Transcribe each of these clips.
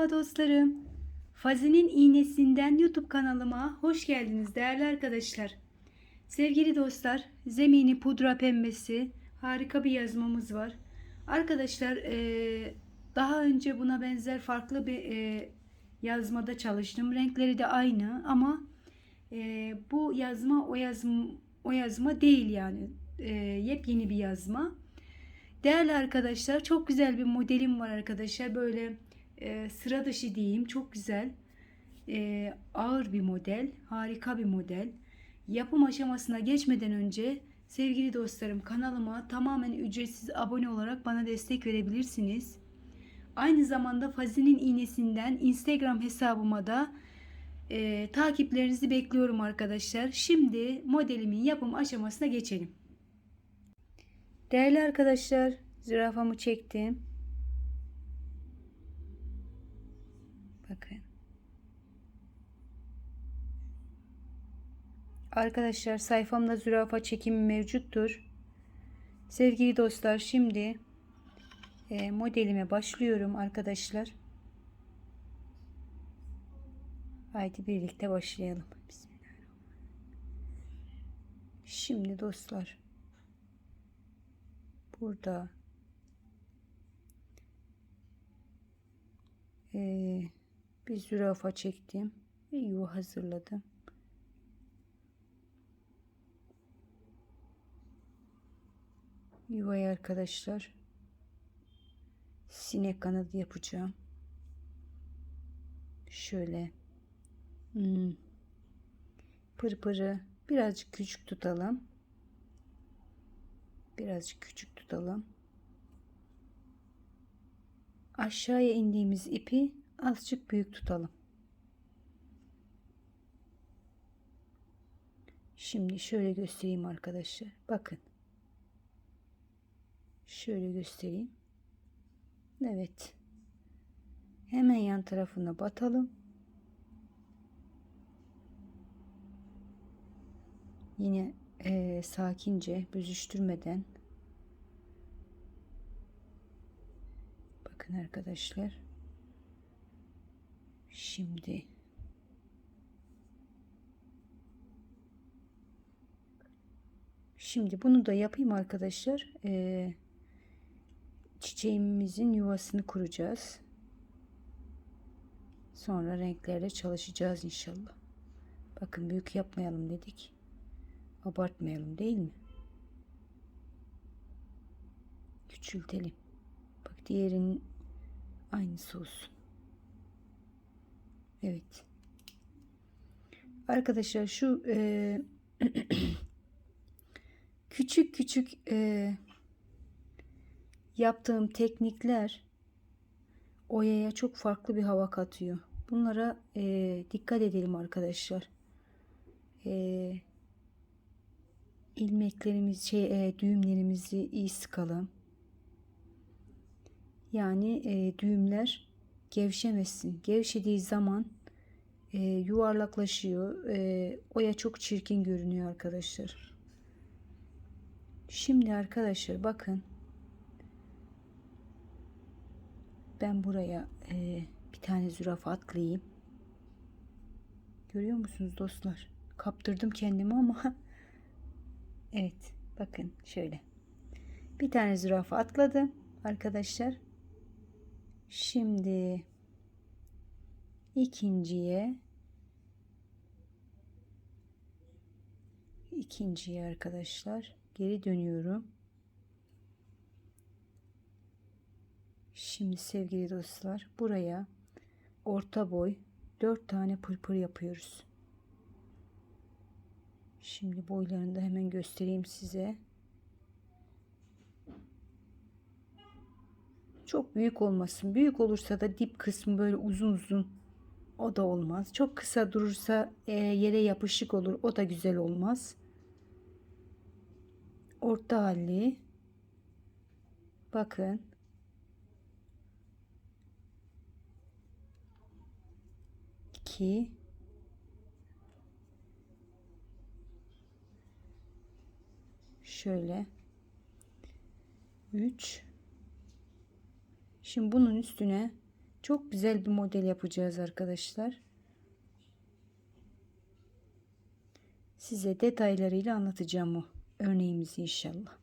Merhaba dostlarım. Fazi'nin iğnesinden YouTube kanalıma hoş geldiniz değerli arkadaşlar. Sevgili dostlar, zemini pudra pembesi harika bir yazmamız var. Arkadaşlar eee, daha önce buna benzer farklı bir eee, yazmada çalıştım. Renkleri de aynı ama eee, bu yazma o yazma o yazma değil yani. Yepyeni bir yazma. Değerli arkadaşlar çok güzel bir modelim var arkadaşlar. Böyle e, sıra dışı diyeyim. Çok güzel. E, ağır bir model. Harika bir model. Yapım aşamasına geçmeden önce sevgili dostlarım kanalıma tamamen ücretsiz abone olarak bana destek verebilirsiniz. Aynı zamanda Fazi'nin iğnesinden Instagram hesabıma da e, takiplerinizi bekliyorum arkadaşlar. Şimdi modelimin yapım aşamasına geçelim. Değerli arkadaşlar, zürafamı çektim. Arkadaşlar sayfamda zürafa çekimi mevcuttur. Sevgili dostlar şimdi e, modelime başlıyorum arkadaşlar. Haydi birlikte başlayalım. Şimdi dostlar burada ee, bir zürafa çektim ve yuva hazırladım. Yuvayı arkadaşlar sinek kanadı yapacağım. Şöyle hmm, pırpırı birazcık küçük tutalım. Birazcık küçük tutalım. Aşağıya indiğimiz ipi azıcık büyük tutalım. Şimdi şöyle göstereyim arkadaşlar. Bakın. Şöyle göstereyim. Evet. Hemen yan tarafına batalım. Yine e, sakince büzüştürmeden bakın arkadaşlar şimdi şimdi bunu da yapayım arkadaşlar e, çiçeğimizin yuvasını kuracağız sonra renklerle çalışacağız inşallah bakın büyük yapmayalım dedik Abartmayalım değil mi? Küçültelim. Bak diğerinin aynısı olsun. Evet. Arkadaşlar şu e, küçük küçük e, yaptığım teknikler oyaya çok farklı bir hava katıyor. Bunlara e, dikkat edelim arkadaşlar. Eee ilmeklerimiz şey e, düğümlerimizi iyi sıkalım. Yani e, düğümler gevşemesin. Gevşediği zaman e, yuvarlaklaşıyor. E, oya çok çirkin görünüyor arkadaşlar. Şimdi arkadaşlar bakın. Ben buraya e, bir tane zürafa atlayayım. Görüyor musunuz dostlar? Kaptırdım kendimi ama Evet bakın şöyle. Bir tane zürafa atladım arkadaşlar. Şimdi ikinciye ikinciye arkadaşlar geri dönüyorum. Şimdi sevgili dostlar buraya orta boy 4 tane pırpır yapıyoruz. Şimdi boylarını da hemen göstereyim size. Çok büyük olmasın. Büyük olursa da dip kısmı böyle uzun uzun o da olmaz. Çok kısa durursa e, yere yapışık olur. O da güzel olmaz. Orta halli. Bakın. İki. şöyle 3 şimdi bunun üstüne Çok güzel bir model yapacağız arkadaşlar. Size detaylarıyla anlatacağım o örneğimizi inşallah.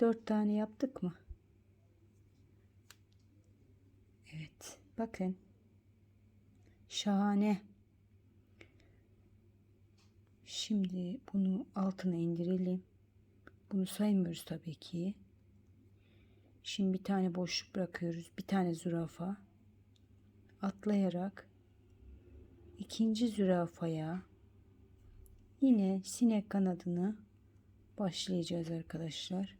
Dört tane yaptık mı? Evet. Bakın. Şahane. Şimdi bunu altına indirelim. Bunu saymıyoruz tabii ki. Şimdi bir tane boşluk bırakıyoruz. Bir tane zürafa. Atlayarak ikinci zürafaya yine sinek kanadını başlayacağız arkadaşlar.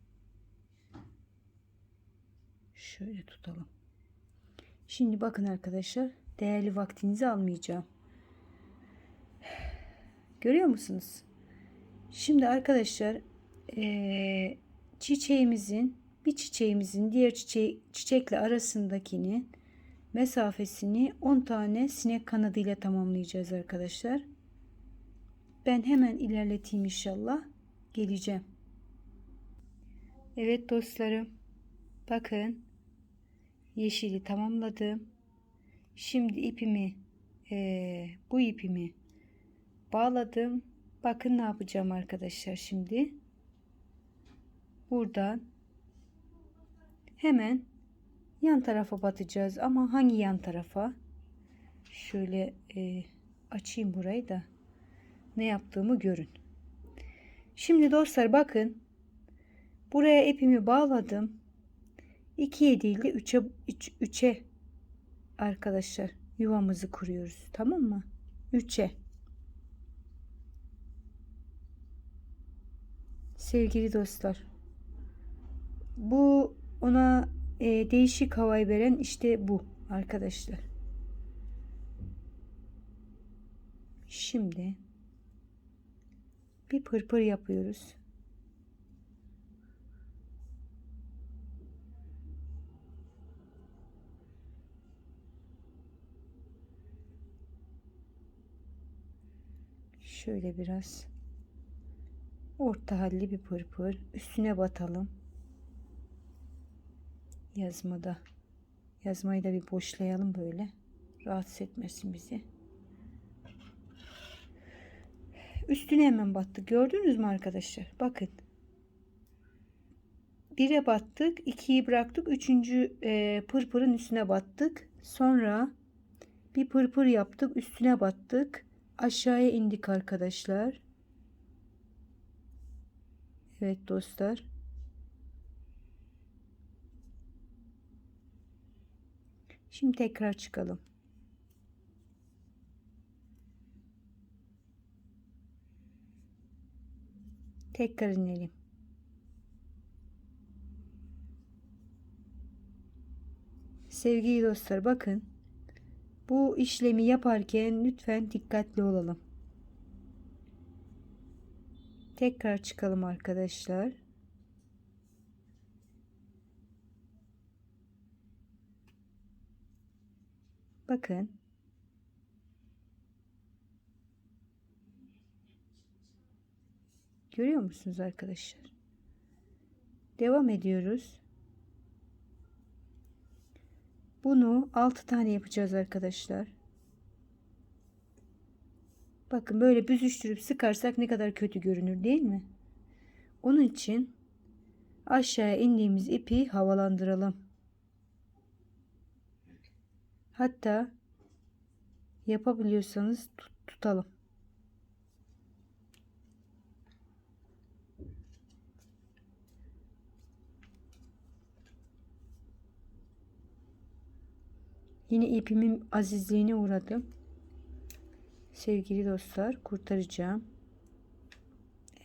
Şöyle tutalım. Şimdi bakın arkadaşlar değerli vaktinizi almayacağım. Görüyor musunuz? Şimdi arkadaşlar ee, çiçeğimizin bir çiçeğimizin diğer çiçeği, çiçekle arasındakini mesafesini 10 tane sinek kanadıyla tamamlayacağız arkadaşlar. Ben hemen ilerleteyim inşallah. Geleceğim. Evet dostlarım. Bakın. Yeşili tamamladım. Şimdi ipimi e, bu ipimi bağladım. Bakın ne yapacağım arkadaşlar şimdi. Buradan hemen yan tarafa batacağız ama hangi yan tarafa? Şöyle e, açayım burayı da ne yaptığımı görün. Şimdi dostlar bakın buraya ipimi bağladım. 2'ye değil de 3'e 3'e arkadaşlar yuvamızı kuruyoruz. Tamam mı? 3'e. Sevgili dostlar. Bu ona e, değişik havayı veren işte bu arkadaşlar. Şimdi bir pırpır yapıyoruz. Şöyle biraz orta halli bir pırpır üstüne batalım. Yazmada. Yazmayı da bir boşlayalım böyle. Rahatsız etmesin bizi. Üstüne hemen battık. Gördünüz mü arkadaşlar? Bakın. Bire battık. ikiyi bıraktık. Üçüncü e, pırpırın üstüne battık. Sonra bir pırpır yaptık. Üstüne battık. Aşağıya indik arkadaşlar. Evet dostlar. Şimdi tekrar çıkalım. Tekrar inelim. Sevgili dostlar bakın. Bu işlemi yaparken lütfen dikkatli olalım. Tekrar çıkalım arkadaşlar. Bakın. Görüyor musunuz arkadaşlar? Devam ediyoruz. Bunu 6 tane yapacağız arkadaşlar. Bakın böyle büzüştürüp sıkarsak ne kadar kötü görünür değil mi? Onun için aşağıya indiğimiz ipi havalandıralım. Hatta yapabiliyorsanız tut, tutalım. Yine ipimin azizliğine uğradım. Sevgili dostlar kurtaracağım.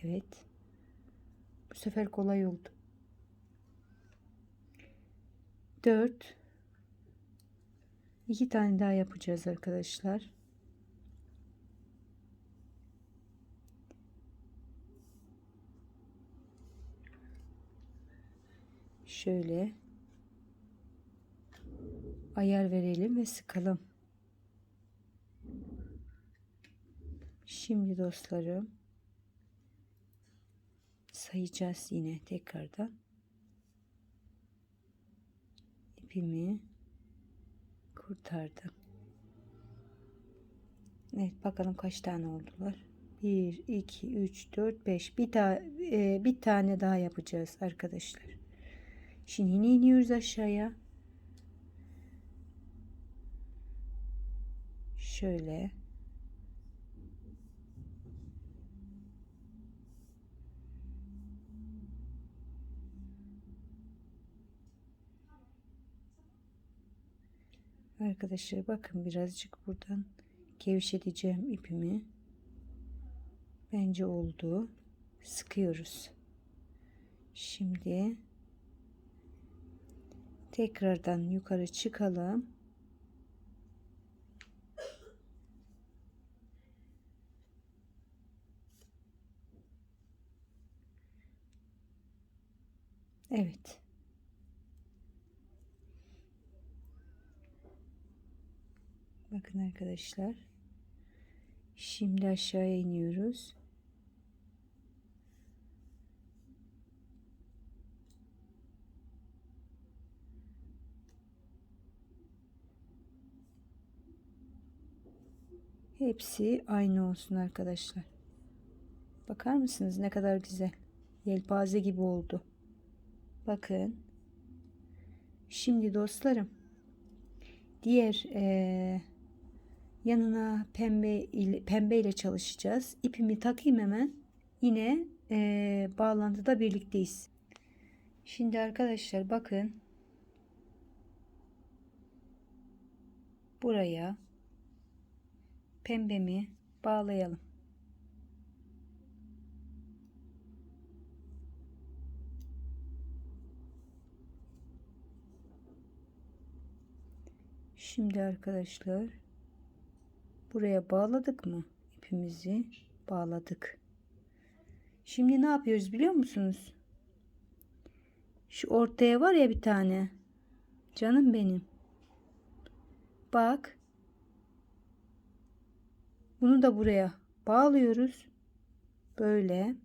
Evet. Bu sefer kolay oldu. 4 2 tane daha yapacağız arkadaşlar. Şöyle ayar verelim ve sıkalım. Şimdi dostlarım sayacağız yine tekrardan. ipimi kurtardım. Evet bakalım kaç tane oldular. 1 2 3 4 5 bir ta e, bir tane daha yapacağız arkadaşlar. Şimdi yine iniyoruz aşağıya. Şöyle Arkadaşlar bakın birazcık buradan gevşeteceğim ipimi. Bence oldu. Sıkıyoruz. Şimdi tekrardan yukarı çıkalım. Evet. Bakın arkadaşlar. Şimdi aşağıya iniyoruz. Hepsi aynı olsun arkadaşlar. Bakar mısınız ne kadar güzel. Yelpaze gibi oldu. Bakın. Şimdi dostlarım diğer e, yanına pembe ile, pembe ile çalışacağız. İpimi takayım hemen. Yine e, bağlantıda birlikteyiz. Şimdi arkadaşlar bakın. Buraya pembemi bağlayalım. Şimdi arkadaşlar buraya bağladık mı ipimizi bağladık. Şimdi ne yapıyoruz biliyor musunuz? Şu ortaya var ya bir tane. Canım benim. Bak. Bunu da buraya bağlıyoruz. Böyle.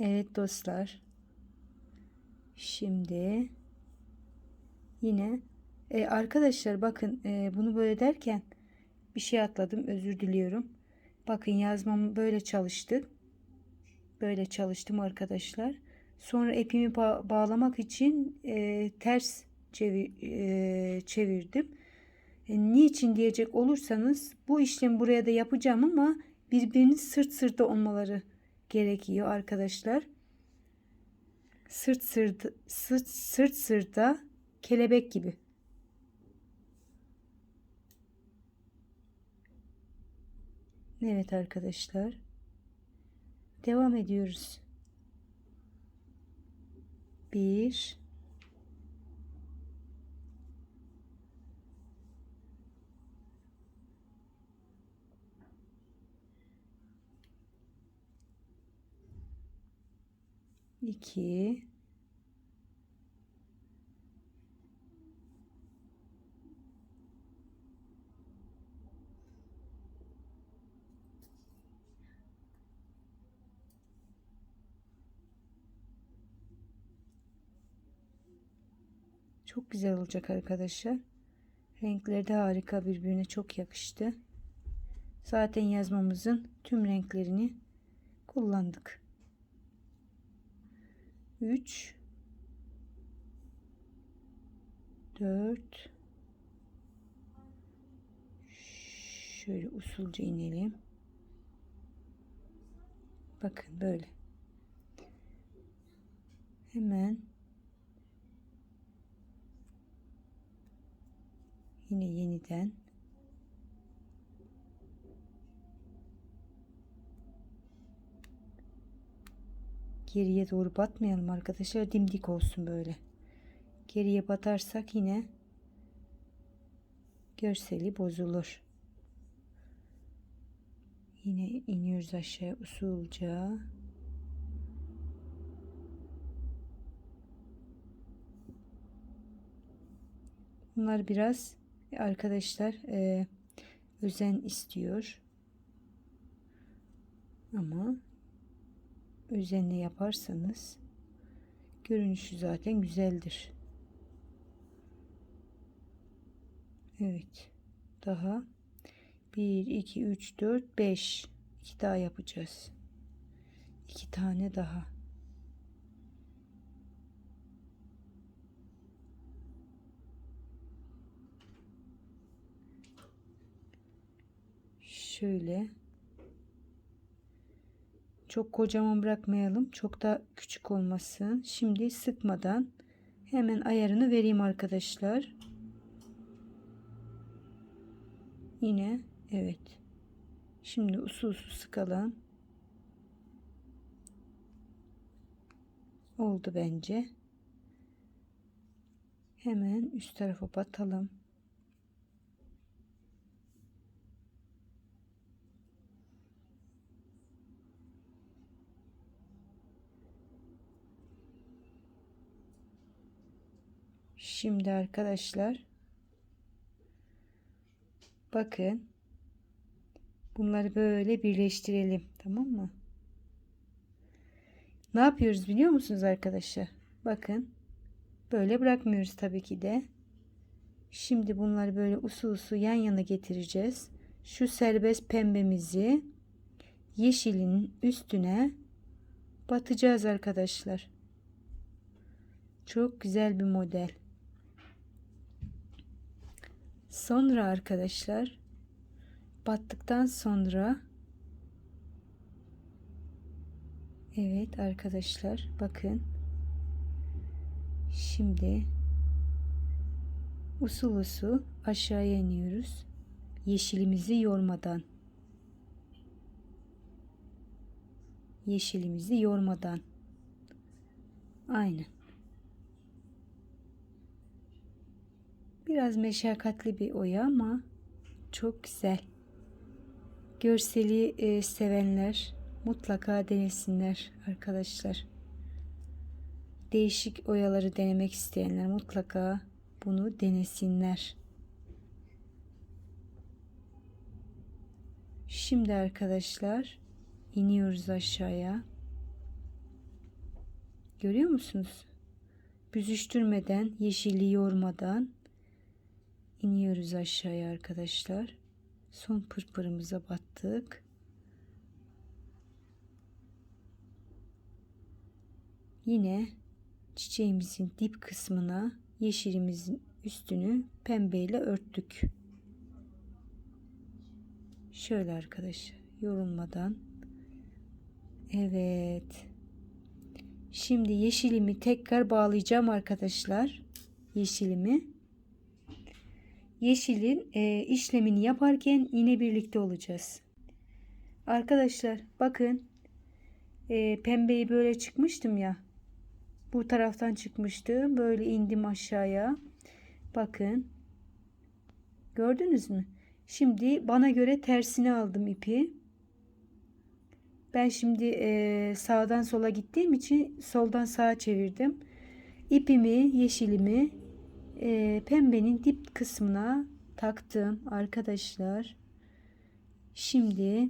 Evet dostlar. Şimdi yine e, arkadaşlar bakın e, bunu böyle derken bir şey atladım özür diliyorum. Bakın yazmam böyle çalıştı. Böyle çalıştım arkadaşlar. Sonra ipimi ba bağlamak için e, ters çevir, e, çevirdim. E, niçin diyecek olursanız bu işlemi buraya da yapacağım ama birbirini sırt sırta olmaları gerekiyor arkadaşlar sırt sırt sırt sırt sırta kelebek gibi. Evet arkadaşlar. Devam ediyoruz. Bir iki Çok güzel olacak arkadaşlar. Renkleri de harika birbirine çok yakıştı. Zaten yazmamızın tüm renklerini kullandık. 3 4 şöyle usulca inelim. Bakın böyle. Hemen yine yeniden geriye doğru batmayalım arkadaşlar. Dimdik olsun böyle. Geriye batarsak yine görseli bozulur. Yine iniyoruz aşağı usulca. Bunlar biraz arkadaşlar e, özen istiyor. Ama özenle yaparsanız Görünüşü zaten güzeldir. Evet. Daha 1, 2, 3, 4, 5. 2 daha yapacağız. 2 tane daha. Şöyle. Çok kocaman bırakmayalım. Çok da küçük olmasın. Şimdi sıkmadan hemen ayarını vereyim arkadaşlar. Yine evet. Şimdi usul usul sıkalım. Oldu bence. Hemen üst tarafa batalım. Şimdi arkadaşlar bakın bunları böyle birleştirelim tamam mı? Ne yapıyoruz biliyor musunuz arkadaşlar? Bakın böyle bırakmıyoruz tabii ki de. Şimdi bunları böyle usul usul yan yana getireceğiz. Şu serbest pembemizi yeşilin üstüne batacağız arkadaşlar. Çok güzel bir model. Sonra arkadaşlar battıktan sonra Evet arkadaşlar bakın. Şimdi usul usul aşağıya iniyoruz yeşilimizi yormadan. Yeşilimizi yormadan. Aynen Biraz meşakkatli bir oya ama çok güzel. Görseli e, sevenler mutlaka denesinler arkadaşlar. Değişik oyaları denemek isteyenler mutlaka bunu denesinler. Şimdi arkadaşlar iniyoruz aşağıya. Görüyor musunuz? Büzüştürmeden, yeşilli yormadan iniyoruz aşağıya arkadaşlar. Son pırpırımıza battık. Yine çiçeğimizin dip kısmına yeşilimizin üstünü pembeyle örttük. Şöyle arkadaşlar yorulmadan. Evet. Şimdi yeşilimi tekrar bağlayacağım arkadaşlar. Yeşilimi yeşilin e, işlemini yaparken yine birlikte olacağız. Arkadaşlar bakın e, pembeyi böyle çıkmıştım ya. Bu taraftan çıkmıştı. Böyle indim aşağıya. Bakın. Gördünüz mü? Şimdi bana göre tersini aldım ipi. Ben şimdi e, sağdan sola gittiğim için soldan sağa çevirdim. İpimi, yeşilimi e, pembenin dip kısmına taktım arkadaşlar. Şimdi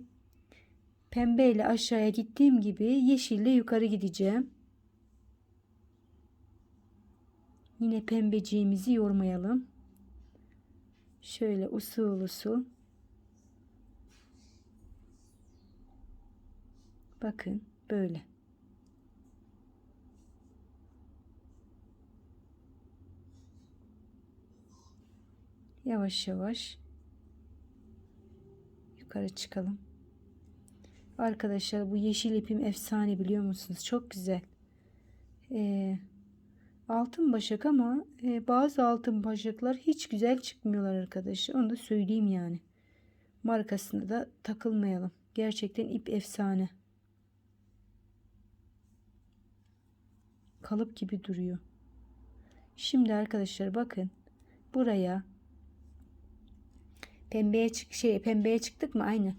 pembe ile aşağıya gittiğim gibi yeşille yukarı gideceğim. Yine pembeciğimizi yormayalım. Şöyle usul usul. Bakın böyle. Yavaş yavaş yukarı çıkalım. Arkadaşlar bu yeşil ipim efsane biliyor musunuz? Çok güzel. Ee, altın başak ama e, bazı altın başaklar hiç güzel çıkmıyorlar arkadaşlar. Onu da söyleyeyim yani. Markasına da takılmayalım. Gerçekten ip efsane. Kalıp gibi duruyor. Şimdi arkadaşlar bakın. Buraya Pembeye çık şey pembeye çıktık mı? Aynen.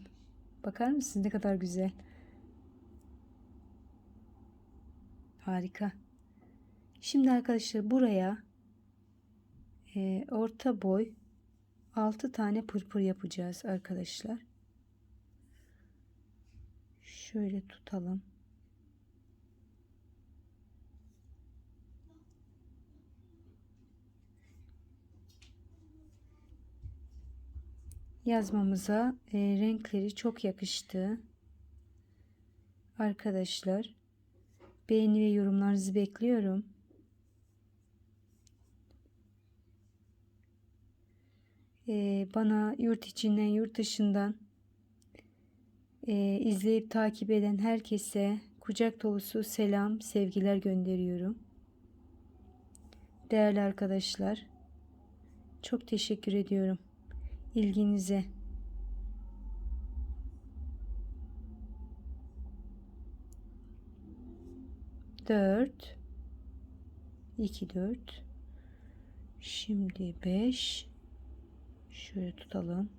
Bakar mısınız ne kadar güzel. Harika. Şimdi arkadaşlar buraya e, orta boy 6 tane pırpır yapacağız arkadaşlar. Şöyle tutalım. Yazmamıza e, renkleri çok yakıştı. Arkadaşlar beğeni ve yorumlarınızı bekliyorum. E, bana yurt içinden yurt dışından e, izleyip takip eden herkese kucak dolusu selam, sevgiler gönderiyorum. Değerli arkadaşlar, çok teşekkür ediyorum ilginize. Dört, iki dört. Şimdi beş. Şöyle tutalım.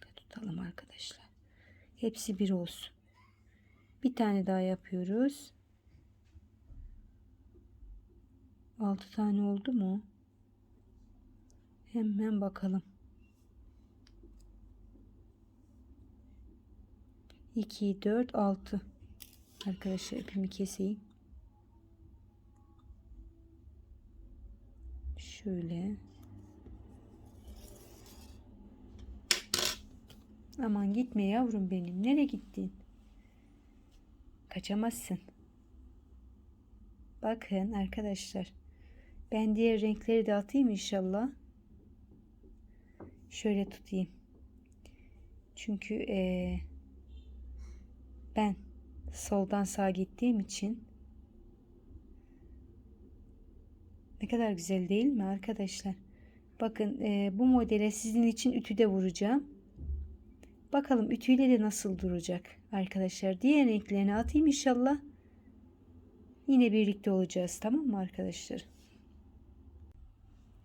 Böyle tutalım arkadaşlar. Hepsi bir olsun. Bir tane daha yapıyoruz. 6 tane oldu mu? Hemen bakalım. 2, 4, 6. Arkadaşlar ipimi keseyim. Şöyle. Aman gitme yavrum benim. Nereye gittin? Kaçamazsın. Bakın arkadaşlar. Ben diğer renkleri de atayım inşallah. Şöyle tutayım. Çünkü ee, ben soldan sağa gittiğim için ne kadar güzel değil mi arkadaşlar? Bakın ee, bu modele sizin için ütüde vuracağım. Bakalım ütüyle de nasıl duracak arkadaşlar. Diğer renklerini atayım inşallah. Yine birlikte olacağız tamam mı arkadaşlar?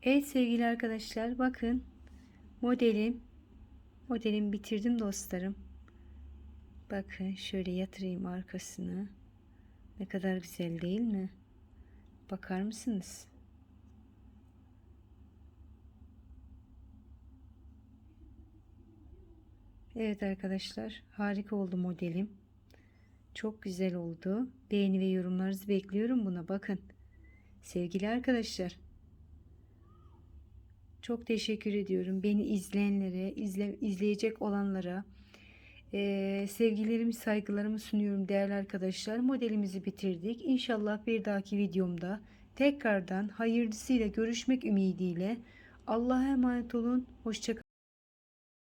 Evet sevgili arkadaşlar bakın modelim modelimi bitirdim dostlarım. Bakın şöyle yatırayım arkasını. Ne kadar güzel değil mi? Bakar mısınız? Evet arkadaşlar harika oldu modelim. Çok güzel oldu. Beğeni ve yorumlarınızı bekliyorum buna bakın. Sevgili arkadaşlar çok teşekkür ediyorum. Beni izleyenlere, izle, izleyecek olanlara e, sevgilerimi, saygılarımı sunuyorum değerli arkadaşlar. Modelimizi bitirdik. İnşallah bir dahaki videomda tekrardan hayırlısıyla görüşmek ümidiyle Allah'a emanet olun. Hoşçakalın.